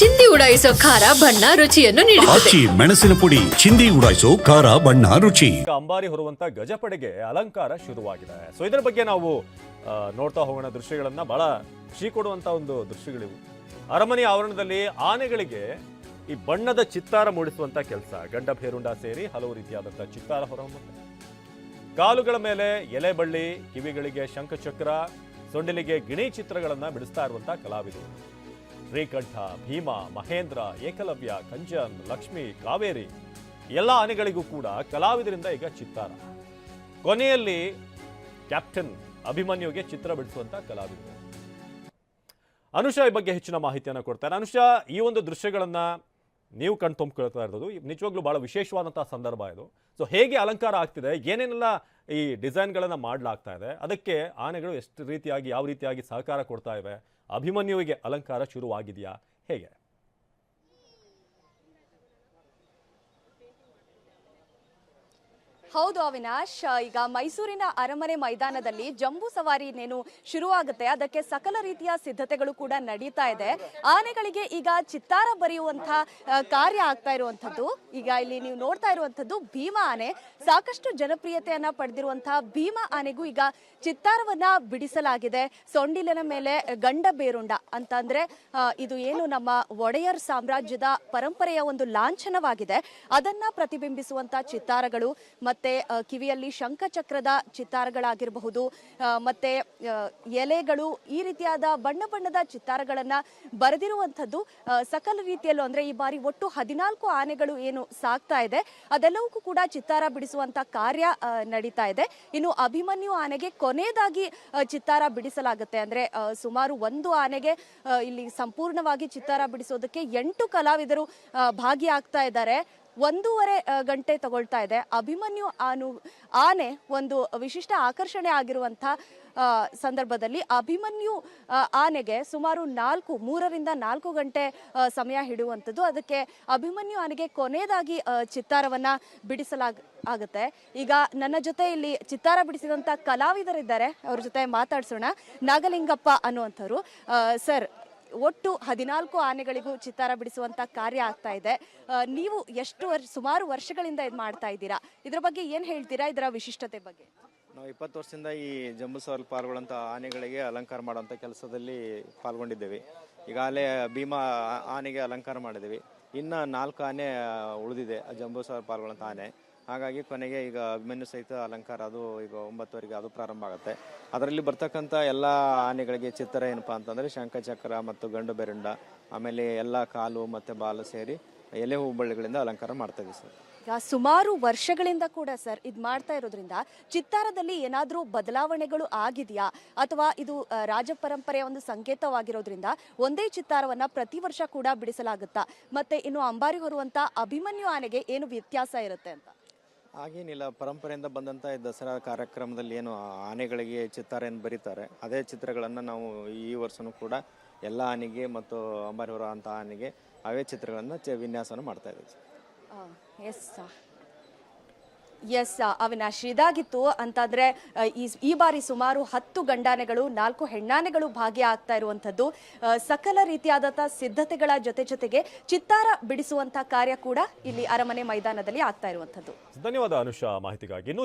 ಚಿಂದಿ ಉಡಾಯಿಸೋ ಖಾರ ಬಣ್ಣ ರುಚಿಯನ್ನು ನೀಡುತ್ತದೆ. ಆಚಿ ಮೆಣಸಿನ ಪುಡಿ ಚಿಂದಿ ಉಡಾಯಿಸೋ ಖಾರ ಬಣ್ಣ ರುಚಿ. ಈಗ ಅಂಬಾರಿ ಹೊರುವಂತ ಗಜಪಡೆಗೆ ಅಲಂಕಾರ ಶುರುವಾಗಿದೆ. ಸೊ ಇದರ ಬಗ್ಗೆ ನಾವು ಆ, ನೋಡ್ತಾ ಹೋಗೋಣ ದೃಶ್ಯಗಳನ್ನ. ಬಹಳ ಖುಷಿ ಕೊಡುವಂತ ಒಂದು ದೃಶ್ಯಗಳಿವು. ಅರಮನೆ ಆವರಣದಲ್ಲಿ ಆನೆಗಳಿಗೆ ಈ ಬಣ್ಣದ ಚಿತ್ತಾರ ಮೂಡಿಸುವಂತ ಕೆಲಸ. ಗಂಡ ಭೇರುಂಡ ಸೇರಿ ಹಲವು ರೀತಿಯಾದಂತಹ ಚಿತ್ತಾರ ಹೊರಹೊಮ್ಮುತ್ತೆ. ಕಾಲುಗಳ ಮೇಲೆ ಎಲೆ ಬಳ್ಳಿ ಕಿವಿಗಳಿಗೆ ಶಂಖಚಕ್ರ ಸೊಂಡಿಲಿಗೆ ಗಿಣಿ ಚಿತ್ರಗಳನ್ನ ಬಿಡಿಸ್ತಾ ಇರುವಂತಹ ಕಲಾವಿದರು. ಶ್ರೀಕಂಠ, ಭೀಮ, ಮಹೇಂದ್ರ, ಏಕಲವ್ಯ ಕಂಚನ್ ಲಕ್ಷ್ಮಿ, ಕಾವೇರಿ ಎಲ್ಲ ಆನೆಗಳಿಗೂ ಕೂಡ ಕಲಾವಿದರಿಂದ ಈಗ ಚಿತ್ತಾರ. ಕೊನೆಯಲ್ಲಿ ಕ್ಯಾಪ್ಟನ್ ಅಭಿಮನ್ಯುಗೆ ಚಿತ್ರ ಬಿಡಿಸುವಂತ ಕಲಾವಿದರು. ಅನುಷಾ ಈ ಬಗ್ಗೆ ಹೆಚ್ಚಿನ ಮಾಹಿತಿಯನ್ನು ಕೊಡ್ತಾರೆ. ಅನುಷಾ, ಈ ಒಂದು ದೃಶ್ಯಗಳನ್ನ ನೀವು ಕಣ್ ತುಂಬಿಕೊಳ್ತಾ ಇರೋದು ನಿಜವಾಗ್ಲೂ ಬಹಳ ವಿಶೇಷವಾದಂತಹ ಸಂದರ್ಭ ಇದು. ಸೊ ಹೇಗೆ ಅಲಂಕಾರ ಆಗ್ತಿದೆ, ಏನೇನೆಲ್ಲ ಈ ಡಿಸೈನ್ಗಳನ್ನ ಮಾಡಲಾಗ್ತಾ ಇದೆ, ಅದಕ್ಕೆ ಆನೆಗಳು ಎಷ್ಟು ರೀತಿಯಾಗಿ, ಯಾವ ರೀತಿಯಾಗಿ ಸಹಕಾರ ಕೊಡ್ತಾ ಇವೆ ಅಭಿಮನ್ಯುವಿಗೆ ಅಲಂಕಾರ ಶುರುವಾಗಿದೆಯಾ? ಹೇಗೆ? ಹೌದು ಅವಿನಾಶ್. ಈಗ ಮೈಸೂರಿನ ಅರಮನೆ ಮೈದಾನದಲ್ಲಿ ಜಂಬೂ ಸವಾರಿ ಇನ್ನೇನು ಶುರುವಾಗುತ್ತೆ? ಅದಕ್ಕೆ ಸಕಲ ರೀತಿಯ ಸಿದ್ಧತೆಗಳು ಕೂಡ ನಡೀತಾ ಇದೆ. ಆನೆಗಳಿಗೆ ಈಗ ಚಿತ್ತಾರ ಬರೆಯುವಂತಹ ಕಾರ್ಯ ಆಗ್ತಾ ಇರುವಂತದ್ದು ಈಗ ಇಲ್ಲಿ ನೀವು ನೋಡ್ತಾ ಇರುವಂತದ್ದು ಭೀಮಾ ಆನೆ. ಸಾಕಷ್ಟು ಜನಪ್ರಿಯತೆಯನ್ನ ಪಡೆದಿರುವಂತಹ ಭೀಮಾ ಆನೆಗೂ ಈಗ ಚಿತ್ತಾರವನ್ನ ಬಿಡಿಸಲಾಗಿದೆ. ಸೊಂಡಿಲಿನ ಮೇಲೆ ಗಂಡ ಬೇರುಂಡ ಆ, ಇದು ಏನು ನಮ್ಮ ಒಡೆಯರ್ ಸಾಮ್ರಾಜ್ಯದ ಪರಂಪರೆಯ ಒಂದು ಲಾಂಛನವಾಗಿದೆ. ಅದನ್ನ ಪ್ರತಿಬಿಂಬಿಸುವಂತಹ ಚಿತ್ತಾರಗಳು ಮತ್ತೆ ಆ, ಕಿವಿಯಲ್ಲಿ ಶಂಖಚಕ್ರದ ಚಿತ್ತಾರಗಳಾಗಿರಬಹುದು. ಮತ್ತೆ ಎಲೆಗಳು ಈ ರೀತಿಯಾದ ಬಣ್ಣ ಬಣ್ಣದ ಚಿತ್ತಾರಗಳನ್ನ ಬರೆದಿರುವಂಥದ್ದು ಸಕಲ ರೀತಿಯಲ್ಲೂ ಅಂದ್ರೆ ಈ ಬಾರಿ ಒಟ್ಟು ಹದಿನಾಲ್ಕು ಆನೆಗಳು ಏನು ಸಾಕ್ತಾ ಇದೆ. ಅದೆಲ್ಲವಕ್ಕೂ ಕೂಡ ಚಿತ್ತಾರ ಬಿಡಿಸುವಂತ ಕಾರ್ಯ ನಡೀತಾ ಇದೆ. ಇನ್ನು ಅಭಿಮನ್ಯು ಆನೆಗೆ ಕೊನೆಯದಾಗಿ ಚಿತ್ತಾರ ಬಿಡಿಸಲಾಗುತ್ತೆ. ಅಂದ್ರೆ ಸುಮಾರು ಒಂದು ಆನೆಗೆ ಇಲ್ಲಿ ಸಂಪೂರ್ಣವಾಗಿ ಚಿತ್ತಾರ ಬಿಡಿಸೋದಕ್ಕೆ ಎಂಟು ಕಲಾವಿದರು ಭಾಗಿಯಾಗ್ತಾ ಇದ್ದಾರೆ. ಒಂದೂವರೆ ಗಂಟೆ ತಗೊಳ್ತಾ ಇದೆ. ಅಭಿಮನ್ಯು ಆನು ಆನೆ ಒಂದು ವಿಶಿಷ್ಟ ಆಕರ್ಷಣೆ ಆಗಿರುವಂಥ ಸಂದರ್ಭದಲ್ಲಿ ಅಭಿಮನ್ಯು ಆನೆಗೆ ಸುಮಾರು ನಾಲ್ಕು, ಮೂರರಿಂದ ನಾಲ್ಕು ಗಂಟೆ ಸಮಯ ಹಿಡಿಯುವಂಥದ್ದು ಅದಕ್ಕೆ ಅಭಿಮನ್ಯು ಆನೆಗೆ ಕೊನೆಯದಾಗಿ ಚಿತ್ತಾರವನ್ನ ಬಿಡಿಸಲಾಗ ಆಗುತ್ತೆ. ಈಗ ನನ್ನ ಜೊತೆ ಇಲ್ಲಿ ಚಿತ್ತಾರ ಬಿಡಿಸಿದಂಥ ಕಲಾವಿದರಿದ್ದಾರೆ. ಅವ್ರ ಜೊತೆ ಮಾತಾಡ್ಸೋಣ. ನಾಗಲಿಂಗಪ್ಪ ಅನ್ನುವಂಥವ್ರು. ಸರ್ ಒಟ್ಟು ಹದಿನಾಲ್ಕು ಆನೆಗಳಿಗೂ ಚಿತ್ತಾರ ಬಿಡಿಸುವಂತ ಕಾರ್ಯ ಆಗ್ತಾ ಇದೆ. ನೀವು ಎಷ್ಟು ವರ್ಷ ಸುಮಾರು ವರ್ಷಗಳಿಂದ ಇದು ಮಾಡ್ತಾ ಇದ್ದೀರಾ? ಇದರ ಬಗ್ಗೆ ಏನ್ ಹೇಳ್ತೀರಾ? ಇದರ ವಿಶಿಷ್ಟತೆ ಬಗ್ಗೆ. ನಾವು ಇಪ್ಪತ್ತು ವರ್ಷದಿಂದ ಈ ಜಂಬೂ ಸವಾರಿ ಪಾಲ್ಗೊಳ್ಳುವಂಥ ಆನೆಗಳಿಗೆ ಅಲಂಕಾರ ಮಾಡುವಂಥ ಕೆಲಸದಲ್ಲಿ ಪಾಲ್ಗೊಂಡಿದ್ದೇವೆ. ಈಗಾಗಲೇ ಭೀಮಾ ಆನೆಗೆ ಅಲಂಕಾರ ಮಾಡಿದ್ದೀವಿ. ಇನ್ನು ನಾಲ್ಕು ಆನೆ ಉಳಿದಿದೆ, ಆ ಜಂಬೂ ಸವಾರಿ ಪಾಲ್ಗೊಳ್ಳುವಂಥ ಆನೆ. ಹಾಗಾಗಿ ಕೊನೆಗೆ ಈಗ ಅಭಿಮನ್ಯು ಸಹಿತ ಅಲಂಕಾರ ಅದು ಈಗ ಒಂಬತ್ತುವರೆಗೆ ಅದು ಪ್ರಾರಂಭ ಆಗುತ್ತೆ. ಅದರಲ್ಲಿ ಬರ್ತಕ್ಕಂಥ ಎಲ್ಲ ಆನೆಗಳಿಗೆ ಚಿತ್ರ ಏನಪ್ಪಾ ಅಂತಂದರೆ ಶಂಖಚಕ್ರ ಮತ್ತು ಗಂಡು ಬೆರಂಡ, ಆಮೇಲೆ ಎಲ್ಲ ಕಾಲು ಮತ್ತು ಬಾಲು ಸೇರಿ ಎಲೆ ಹೂಬಳ್ಳಿಗಳಿಂದ ಅಲಂಕಾರ ಮಾಡ್ತಾ ಸರ್. ಸುಮಾರು ವರ್ಷಗಳಿಂದ ಕೂಡ ಸರ್ ಇದು ಮಾಡ್ತಾ ಇರೋದ್ರಿಂದ ಚಿತ್ತಾರದಲ್ಲಿ ಏನಾದರೂ ಬದಲಾವಣೆಗಳು ಆಗಿದೆಯಾ? ಅಥವಾ ಇದು ರಾಜ ಪರಂಪರೆಯ ಒಂದು ಸಂಕೇತವಾಗಿರೋದ್ರಿಂದ ಒಂದೇ ಚಿತ್ತಾರವನ್ನ ಪ್ರತಿ ವರ್ಷ ಕೂಡ ಬಿಡಿಸಲಾಗುತ್ತಾ? ಮತ್ತೆ ಇನ್ನು ಅಂಬಾರಿ ಹೊರುವಂತ ಅಭಿಮನ್ಯು ಆನೆಗೆ ಏನು ವ್ಯತ್ಯಾಸ ಇರುತ್ತೆ ಅಂತ? ಹಾಗೇನಿಲ್ಲ, ಪರಂಪರೆಯಿಂದ ಬಂದಂಥ ದಸರಾ ಕಾರ್ಯಕ್ರಮದಲ್ಲಿ ಏನು ಆನೆಗಳಿಗೆ ಚಿತ್ತಾರ ಏನು ಬರೀತಾರೆ, ಅದೇ ಚಿತ್ರಗಳನ್ನು ನಾವು ಈ ವರ್ಷನೂ ಕೂಡ ಎಲ್ಲ ಆನೆಗೆ ಮತ್ತು ಅಂಬಾರಿವರ ಅಂತ ಆನೆಗೆ ಅವೇ ಚಿತ್ರಗಳನ್ನು ಚ ವಿನ್ಯಾಸನ ಮಾಡ್ತಾ ಇದ್ದೀವಿ. ಎಸ್ ಎಸ್ ಅವಿನಾಶ್, ಇದಾಗಿತ್ತು ಅಂತಂದ್ರೆ ಈ ಬಾರಿ ಸುಮಾರು ಹತ್ತು ಗಂಡಾನೆಗಳು, ನಾಲ್ಕು ಹೆಣ್ಣಾನೆಗಳು ಭಾಗಿಯಾಗ್ತಾ ಇರುವಂಥದ್ದು. ಸಕಲ ರೀತಿಯಾದಂಥ ಸಿದ್ಧತೆಗಳ ಜೊತೆ ಜೊತೆಗೆ ಚಿತ್ತಾರ ಬಿಡಿಸುವಂತಹ ಕಾರ್ಯ ಕೂಡ ಇಲ್ಲಿ ಅರಮನೆ ಮೈದಾನದಲ್ಲಿ ಆಗ್ತಾ ಇರುವಂಥದ್ದು. ಧನ್ಯವಾದ ಅನುಷಾ ಮಾಹಿತಿಗಾಗಿ.